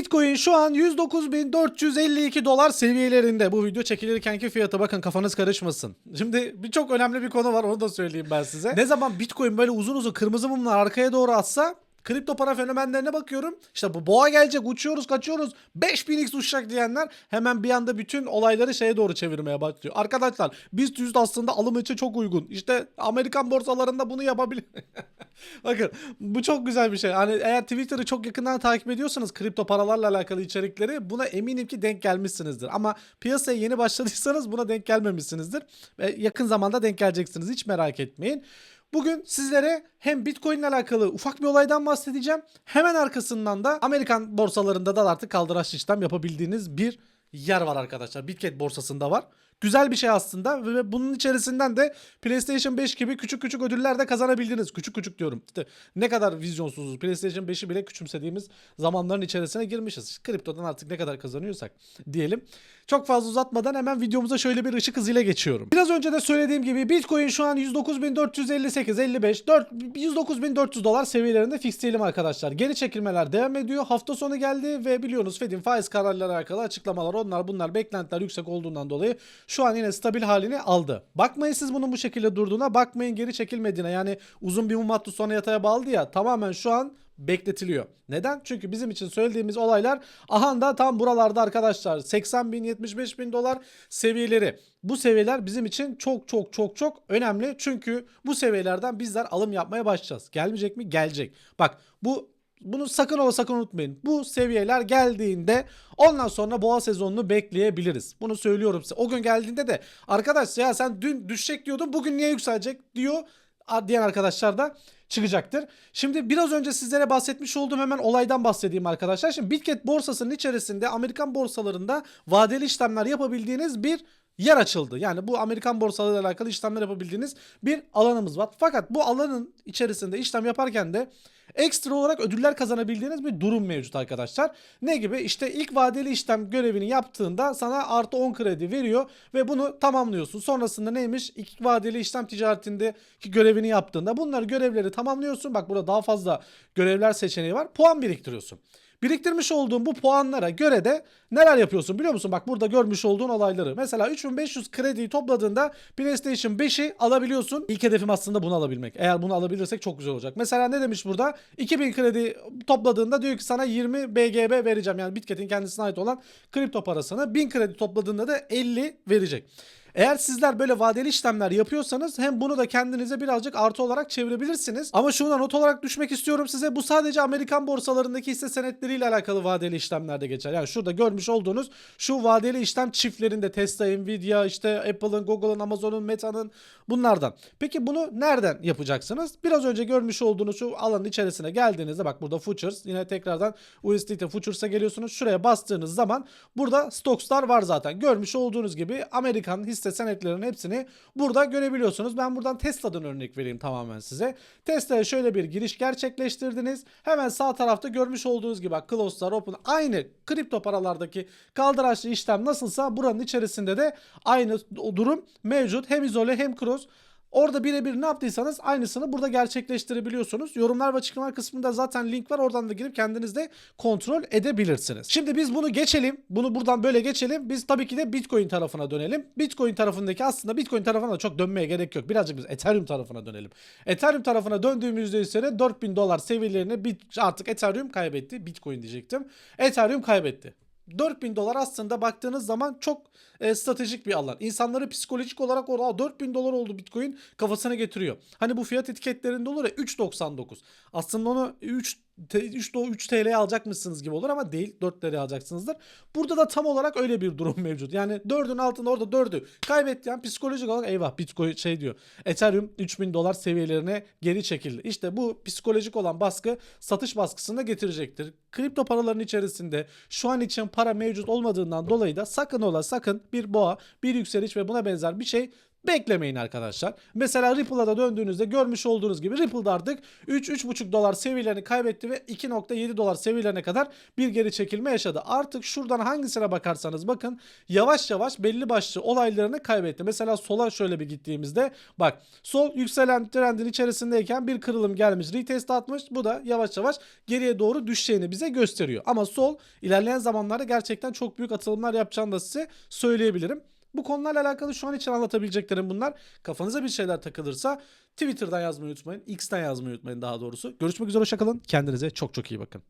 Bitcoin şu an 109.452 dolar seviyelerinde. Bu video çekilirkenki fiyata bakın kafanız karışmasın. Şimdi bir çok önemli bir konu var onu da söyleyeyim ben size. Ne zaman Bitcoin böyle uzun uzun kırmızı mumlar arkaya doğru atsa Kripto para fenomenlerine bakıyorum. İşte bu boğa gelecek uçuyoruz kaçıyoruz 5000x uçacak diyenler hemen bir anda bütün olayları şeye doğru çevirmeye başlıyor. Arkadaşlar BIST 100 aslında alım için çok uygun. İşte Amerikan borsalarında bunu yapabilir. Bakın bu çok güzel bir şey. Hani eğer Twitter'ı çok yakından takip ediyorsanız kripto paralarla alakalı içerikleri buna eminim ki denk gelmişsinizdir. Ama piyasaya yeni başladıysanız buna denk gelmemişsinizdir. Ve yakın zamanda denk geleceksiniz hiç merak etmeyin. Bugün sizlere hem Bitcoin ile alakalı ufak bir olaydan bahsedeceğim. Hemen arkasından da Amerikan borsalarında da artık kaldıraç işlem yapabildiğiniz bir yer var arkadaşlar. Bitget borsasında var. Güzel bir şey aslında ve bunun içerisinden de PlayStation 5 gibi küçük küçük ödüller de kazanabildiniz. Küçük küçük diyorum. İşte ne kadar vizyonsuzuz. PlayStation 5'i bile küçümsediğimiz zamanların içerisine girmişiz. Kriptodan artık ne kadar kazanıyorsak diyelim. Çok fazla uzatmadan hemen videomuza şöyle bir ışık hızıyla geçiyorum. Biraz önce de söylediğim gibi Bitcoin şu an 109.458 55 4 109.400 dolar seviyelerinde fixleyelim arkadaşlar. Geri çekilmeler devam ediyor. Hafta sonu geldi ve biliyorsunuz Fed'in faiz kararları alakalı açıklamalar onlar bunlar beklentiler yüksek olduğundan dolayı şu an yine stabil halini aldı. Bakmayın siz bunun bu şekilde durduğuna bakmayın geri çekilmediğine yani uzun bir mum hattı sonra yataya bağladı ya tamamen şu an bekletiliyor. Neden? Çünkü bizim için söylediğimiz olaylar aha da tam buralarda arkadaşlar 80 bin 75 bin dolar seviyeleri. Bu seviyeler bizim için çok çok çok çok önemli. Çünkü bu seviyelerden bizler alım yapmaya başlayacağız. Gelmeyecek mi? Gelecek. Bak bu bunu sakın ola sakın unutmayın. Bu seviyeler geldiğinde ondan sonra boğa sezonunu bekleyebiliriz. Bunu söylüyorum size. O gün geldiğinde de arkadaş ya sen dün düşecek diyordun bugün niye yükselecek diyor diyen arkadaşlar da çıkacaktır. Şimdi biraz önce sizlere bahsetmiş olduğum hemen olaydan bahsedeyim arkadaşlar. Şimdi Bitget borsasının içerisinde Amerikan borsalarında vadeli işlemler yapabildiğiniz bir yer açıldı. Yani bu Amerikan borsalarıyla alakalı işlemler yapabildiğiniz bir alanımız var. Fakat bu alanın içerisinde işlem yaparken de ekstra olarak ödüller kazanabildiğiniz bir durum mevcut arkadaşlar. Ne gibi? İşte ilk vadeli işlem görevini yaptığında sana artı 10 kredi veriyor ve bunu tamamlıyorsun. Sonrasında neymiş? İlk vadeli işlem ticaretindeki görevini yaptığında bunları görevleri tamamlıyorsun. Bak burada daha fazla görevler seçeneği var. Puan biriktiriyorsun. Biriktirmiş olduğun bu puanlara göre de neler yapıyorsun biliyor musun? Bak burada görmüş olduğun olayları. Mesela 3500 krediyi topladığında PlayStation 5'i alabiliyorsun. İlk hedefim aslında bunu alabilmek. Eğer bunu alabilirsek çok güzel olacak. Mesela ne demiş burada? 2000 kredi topladığında diyor ki sana 20 BGB vereceğim. Yani Bitket'in kendisine ait olan kripto parasını. 1000 kredi topladığında da 50 verecek. Eğer sizler böyle vadeli işlemler yapıyorsanız hem bunu da kendinize birazcık artı olarak çevirebilirsiniz. Ama şuna not olarak düşmek istiyorum size. Bu sadece Amerikan borsalarındaki hisse senetleriyle alakalı vadeli işlemlerde geçer. Yani şurada görmüş olduğunuz şu vadeli işlem çiftlerinde Tesla, Nvidia, işte Apple'ın, Google'ın, Amazon'un, Meta'nın bunlardan. Peki bunu nereden yapacaksınız? Biraz önce görmüş olduğunuz şu alanın içerisine geldiğinizde bak burada futures yine tekrardan USDT futures'a geliyorsunuz. Şuraya bastığınız zaman burada stockslar var zaten. Görmüş olduğunuz gibi Amerikan hisse hisse senetlerinin hepsini burada görebiliyorsunuz. Ben buradan Tesla'dan örnek vereyim tamamen size. Tesla'ya şöyle bir giriş gerçekleştirdiniz. Hemen sağ tarafta görmüş olduğunuz gibi bak close'lar open aynı kripto paralardaki kaldıraçlı işlem nasılsa buranın içerisinde de aynı durum mevcut. Hem izole hem cross. Orada birebir ne yaptıysanız aynısını burada gerçekleştirebiliyorsunuz. Yorumlar ve açıklamalar kısmında zaten link var. Oradan da girip kendiniz de kontrol edebilirsiniz. Şimdi biz bunu geçelim. Bunu buradan böyle geçelim. Biz tabii ki de Bitcoin tarafına dönelim. Bitcoin tarafındaki aslında Bitcoin tarafına da çok dönmeye gerek yok. Birazcık biz Ethereum tarafına dönelim. Ethereum tarafına döndüğümüzde ise 4000 dolar seviyelerini artık Ethereum kaybetti. Bitcoin diyecektim. Ethereum kaybetti. 4000 dolar aslında baktığınız zaman çok e, stratejik bir alan. İnsanları psikolojik olarak orada 4000 dolar oldu Bitcoin kafasına getiriyor. Hani bu fiyat etiketlerinde olur ya 3.99. Aslında onu 3 3, 3 TL'ye alacakmışsınız gibi olur ama değil 4 TL'ye alacaksınızdır. Burada da tam olarak öyle bir durum mevcut. Yani 4'ün altında orada 4'ü kaybetti yani psikolojik olarak eyvah Bitcoin şey diyor. Ethereum 3000 dolar seviyelerine geri çekildi. İşte bu psikolojik olan baskı satış baskısını da getirecektir. Kripto paraların içerisinde şu an için para mevcut olmadığından dolayı da sakın ola sakın bir boğa, bir yükseliş ve buna benzer bir şey Beklemeyin arkadaşlar. Mesela Ripple'a da döndüğünüzde görmüş olduğunuz gibi Ripple'da artık 3-3,5 dolar seviyelerini kaybetti ve 2.7 dolar seviyelerine kadar bir geri çekilme yaşadı. Artık şuradan hangisine bakarsanız bakın yavaş yavaş belli başlı olaylarını kaybetti. Mesela sola şöyle bir gittiğimizde bak sol yükselen trendin içerisindeyken bir kırılım gelmiş retest atmış. Bu da yavaş yavaş geriye doğru düşeceğini bize gösteriyor. Ama sol ilerleyen zamanlarda gerçekten çok büyük atılımlar yapacağını da size söyleyebilirim. Bu konularla alakalı şu an için anlatabileceklerim bunlar. Kafanıza bir şeyler takılırsa Twitter'dan yazmayı unutmayın. X'ten yazmayı unutmayın daha doğrusu. Görüşmek üzere hoşçakalın. Kendinize çok çok iyi bakın.